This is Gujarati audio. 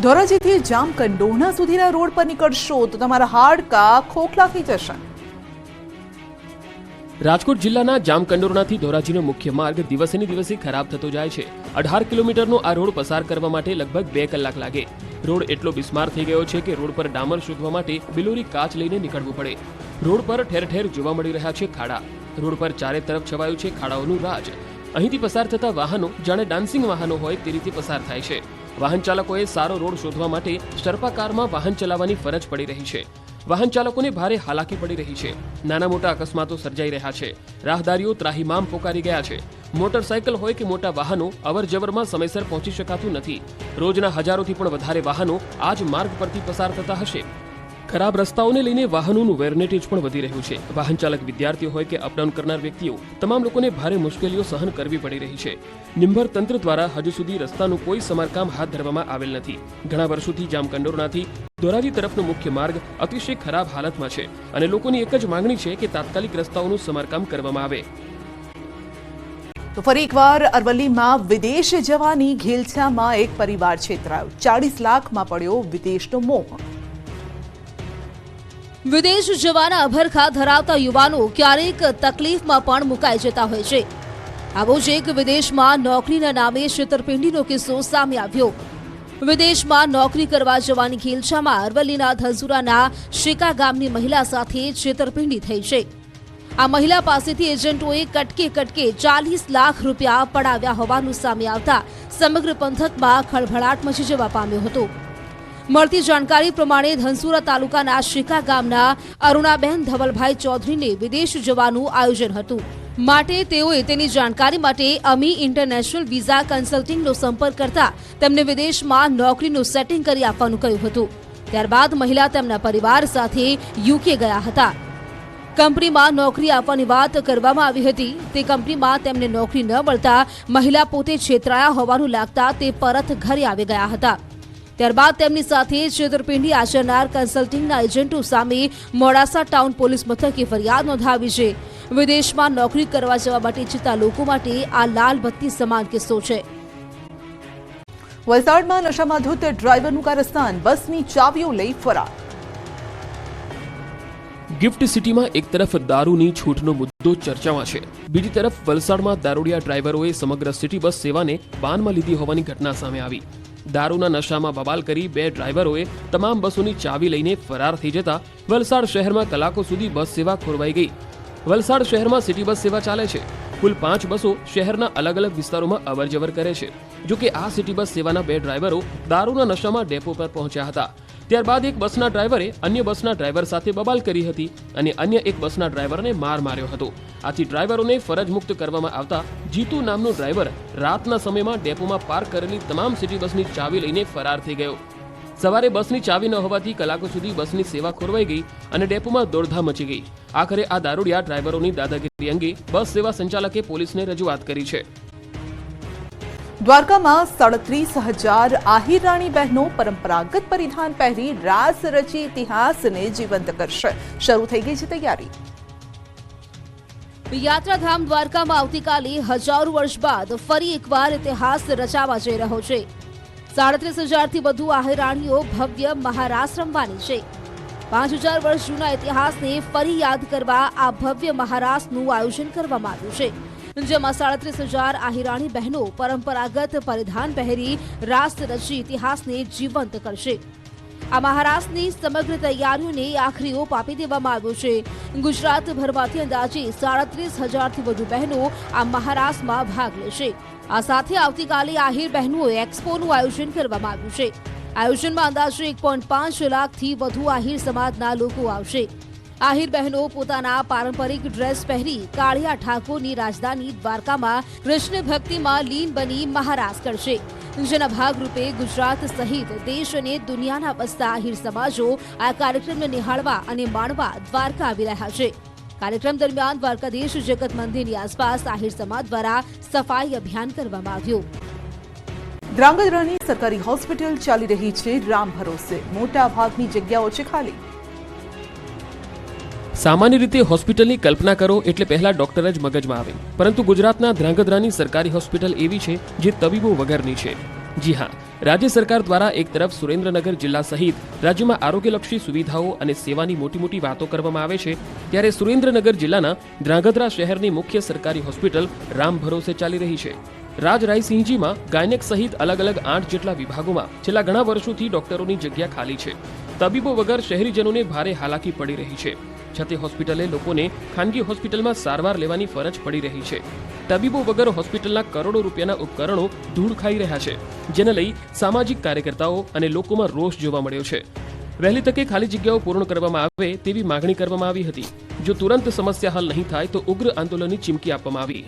ધોરાજીથી જામકંડોરણા સુધીના રોડ પર નીકળશો તો તમારા હાડકા ખોખલા થઈ જશે. રાજકોટ જિલ્લાના જામકંડોરણાથી ધોરાજીનો મુખ્ય માર્ગ દિવસે ને દિવસે ખરાબ થતો જાય છે. અઢાર કિલોમીટરનો આ રોડ પસાર કરવા માટે લગભગ બે કલાક લાગે. રોડ એટલો બિસ્માર થઈ ગયો છે કે રોડ પર ડામર શોધવા માટે બિલોરી કાચ લઈને નીકળવું પડે. રોડ પર ઠેર ઠેર જોવા મળી રહ્યા છે ખાડા. રોડ પર ચારે તરફ છવાયું છે ખાડાઓનું રાજ. અહીંથી પસાર થતા વાહનો, જાણે ડાન્સિંગ વાહનો હોય, તે રીતે પસાર થાય છે. વાહન ચાલકોએ સારો રોડ શોધવા માટે સર્પાકારમાં વાહન ચલાવવાની ફરજ પડી રહી છે. વાહન ચાલકોને ભારે હાલાકી પડી રહી છે. નાના મોટા અકસ્માતો સર્જાઈ રહ્યા છે. રાહદારીઓ ત્રાહિમામ પોકારી ગયા છે. મોટરસાયકલ હોય કે મોટા વાહનો અવર જવરમાં સમયસર પહોંચી શકાતું નથી. રોજના હજારોથી પણ વધારે વાહનો આ જ માર્ગ પરથી પસાર થતા હશે. ખરાબ રસ્તાઓને લઈને વાહનોનું વેરનેટેજ પણ વધી રહ્યું છે. વાહન ચાલક વિદ્યાર્થીઓ હોય કે અપડાઉન કરનાર વ્યક્તિઓ, તમામ લોકોને ભારે મુશ્કેલીઓ સહન કરવી પડી રહી છે. નિંભર તંત્ર દ્વારા હજુ સુધી રસ્તાનું કોઈ સમારકામ હાથ ધરવામાં આવેલ નથી. ઘણા વર્ષોથી જામકંડોરણાથી ધોરાજી તરફનો મુખ્ય માર્ગ અતિશય ખરાબ હાલતમાં છે અને લોકોની એક જ માંગણી છે કે તાત્કાલિક રસ્તાઓનું સમારકામ કરવામાં આવે. તો ફરી એકવાર અરવલ્લીમાં વિદેશ જવાની ઘેલછામાં એક પરિવાર છેતરાયો. ચાળીસ લાખમાં પડ્યો વિદેશનો મોહ. વિદેશ જવાના અભરખા ધરાવતા યુવાનો ક્યારેક તકલીફમાં પણ મુકાઈ જતા હોય છે. આવો જ એક વિદેશમાં નોકરીના નામે છેતરપિંડીનો કિસ્સો સામે આવ્યો. વિદેશમાં નોકરી કરવા જવાની ખીલછામાં અરવલ્લીના ધનસુરાના શેકા ગામની મહિલા સાથે છેતરપિંડી થઈ છે. આ મહિલા પાસેથી એજન્ટોએ કટકે કટકે ચાલીસ લાખ રૂપિયા પડાવ્યા હોવાનું સામે આવતા સમગ્ર પંથકમાં ખળભળાટ મચી જવા પામ્યો હતો. મળતી જાણકારી પ્રમાણે ધનસુરા તાલુકાના શિકા ગામના અરુણાબેન ધવલભાઈ ચૌધરીને વિદેશ જવાનું આયોજન હતું. માટે તેઓએ તેની જાણકારી માટે અમી ઇન્ટરનેશનલ વિઝા કન્સલ્ટિંગનો સંપર્ક કરતા તેમને વિદેશમાં નોકરીનું સેટિંગ કરી આપવાનું કહ્યું હતું. ત્યારબાદ મહિલા તેમના પરિવાર સાથે યુકે ગયા હતા. કંપનીમાં નોકરી આપવાની વાત કરવામાં આવી હતી. તે કંપનીમાં તેમને નોકરી ન મળતા મહિલા પોતે છેતરાયા હોવાનું લાગતા તે પરત ઘરે આવી ગયા હતા. ત્યારબાદ તેમની સાથે છેતરપિંડી આચરનાર કન્સલ્ટિંગના એજન્ટો સામે મોડાસા ટાઉન પોલીસ મથકે ફરિયાદ નોંધાવી છે. વિદેશમાં નોકરી કરવા જવા માટે ઈચ્છતા લોકો માટે આ લાલ બત્તી સમાન કિસ્સો છે. વલસાડમાં નશામાં ધૂત ડ્રાઈવરનું કારસ્તાન બસની ચાવીઓ લઈ ફરાર. ગિફ્ટ સિટીમાં એક તરફ દારૂની છૂટનો મુદ્દો ચર્ચામાં છે. બીજી તરફ વલસાડમાં દારૂડિયા ડ્રાઈવરોએ સમગ્ર સિટી બસ સેવાને બાનમાં લીધી હોવાની ઘટના સામે આવી. દારૂના નશામાં બબાલ કરી બે ડ્રાઈવરોએ તમામ બસોની ચાવી લઈને ફરાર થઈ જતા વલસાડ શહેરમાં કલાકો સુધી બસ સેવા ખોરવાઈ ગઈ. વલસાડ શહેરમાં સિટી બસ સેવા ચાલે છે. કુલ પાંચ બસો શહેરના અલગ અલગ વિસ્તારોમાં અવરજવર કરે છે. જો કે આ સિટી બસ સેવાના બે ડ્રાઈવરો દારૂના નશામાં ડેપો પર પહોંચ્યા હતા. ત્યારબાદ એક બસના ડ્રાઈવરે અન્ય બસના ડ્રાઈવર સાથે બબાલ કરી હતી અને અન્ય એક બસના ડ્રાઈવરને માર માર્યો હતો. આથી ડ્રાઈવરોને ફરજ મુક્ત કરવામાં આવતા જીતુ નામનો ડ્રાઈવર રાતના સમયમાં ડેપોમાં પાર્ક કરેલી તમામ સિટી બસની ચાવી લઈને ફરાર થઈ ગયો. સવારે બસની ચાવી ન હોવાથી કલાકો સુધી બસની સેવા ખોરવાઈ ગઈ અને ડેપોમાં દોડધામ મચી ગઈ. આખરે આ દારૂડિયા ડ્રાઈવરોની દાદાગીરી અંગે બસ સેવા સંચાલકે પોલીસને રજૂઆત કરી છે. દ્વારકામાં સાડત્રીસ હજાર આહિરાણી બહેનો પરંપરાગત પરિધાન પહેરી રાસ રચી ઇતિહાસને જીવંત કરશે. શરૂ થઈ ગઈ છે તૈયારી. યાત્રાધામ દ્વારકામાં આવતીકાલે હજારો વર્ષ બાદ ફરી એકવાર ઇતિહાસ રચાવા જઈ રહ્યો છે. સાડત્રીસ હજારથી વધુ આહિરાણીઓ ભવ્ય મહારાસ રમવાની છે. પાંચ હજાર વર્ષ જૂના ઇતિહાસને ફરી યાદ કરવા આ ભવ્ય મહારાસનું આયોજન કરવામાં આવ્યું છે. જેમાં સાડત્રીસ હજાર આહિરાણી બહેનો પરંપરાગત પરિધાન પહેરી રાસ રચી ઇતિહાસને જીવંત કરશે. આ મહારાષ્ટ્રની સમગ્ર તૈયારીઓને આખરી ઓપ આપી દેવામાં આવ્યો છે. ગુજરાતભરમાંથી અંદાજે સાડત્રીસ હજારથી વધુ બહેનો આ મહારાષ્ટ્રમાં ભાગ લેશે. આ સાથે આવતીકાલે આહિર બહેનોએ એક્સપોનું આયોજન કરવામાં આવ્યું છે. આયોજનમાં અંદાજે એક પોઈન્ટ પાંચ લાખથી વધુ આહિર સમાજના લોકો આવશે. આહિર બહેનો પોતાના પારંપરિક ડ્રેસ પહેરી કાળિયા ઠાકોરની રાજધાની દ્વારકામાં કૃષ્ણ ભક્તિમાં લીન બની મહારાસ કરશે. જેના ભાગરૂપે ગુજરાત સહિત દેશ અને દુનિયાના વસતા આહિર સમાજો આ કાર્યક્રમને નિહાળવા અને માણવા દ્વારકા આવી રહ્યા છે. કાર્યક્રમ દરમિયાન દ્વારકાધીશ જગત મંદિરની આસપાસ આહિર સમાજ દ્વારા સફાઈ અભિયાન કરવામાં આવ્યું. ધ્રાંગધ્રાની સરકારી હોસ્પિટલ ચાલી રહી છે. રામ ભરોસે. મોટા ભાગની જગ્યાઓ છે ખાલી. સામાન્ય રીતે હોસ્પિટલની કલ્પના કરો એટલે પહેલા ડોક્ટર જ મગજમાં આવે. પરંતુ ગુજરાતના ધ્રાંગધ્રાની સરકારી હોસ્પિટલ એવી છે જે તબીબો વગરની છે. જી હા, રાજ્ય સરકાર દ્વારા એક તરફ સુરેન્દ્રનગર જિલ્લા સહિત રાજ્યમાં આરોગ્યલક્ષી સુવિધાઓ અને સેવાની મોટી મોટી વાતો કરવામાં આવે છે, ત્યારે સુરેન્દ્રનગર જિલ્લાના ધ્રાંગધ્રા શહેરની મુખ્ય સરકારી હોસ્પિટલ રામ ભરોસે ચાલી રહી છે. રાજ રાયસિંહજીમાં ગાયનેક સહિત અલગ અલગ આઠ જેટલા વિભાગોમાં છેલ્લા ઘણા વર્ષોથી ડોક્ટરોની જગ્યા ખાલી છે. તબીબો વગર શહેરીજનોને ભારે હાલાકી પડી રહી છે. છતે હોસ્પિટલે લોકોને ખાનગી હોસ્પિટલમાં સારવાર લેવાની ફરજ પડી રહી છે. તબીબો વગર હોસ્પિટલના કરોડો રૂપિયાના ઉપકરણો ધૂળ ખાઈ રહ્યા છે, જેને લઈ સામાજિક કાર્યકર્તાઓ અને લોકોમાં રોષ જોવા મળ્યો છે. વહેલી તકે ખાલી જગ્યાઓ પૂર્ણ કરવામાં આવે તેવી માગણી કરવામાં આવી હતી. જો તુરંત સમસ્યા હલ નહીં થાય તો ઉગ્ર આંદોલનની ચીમકી આપવામાં આવી.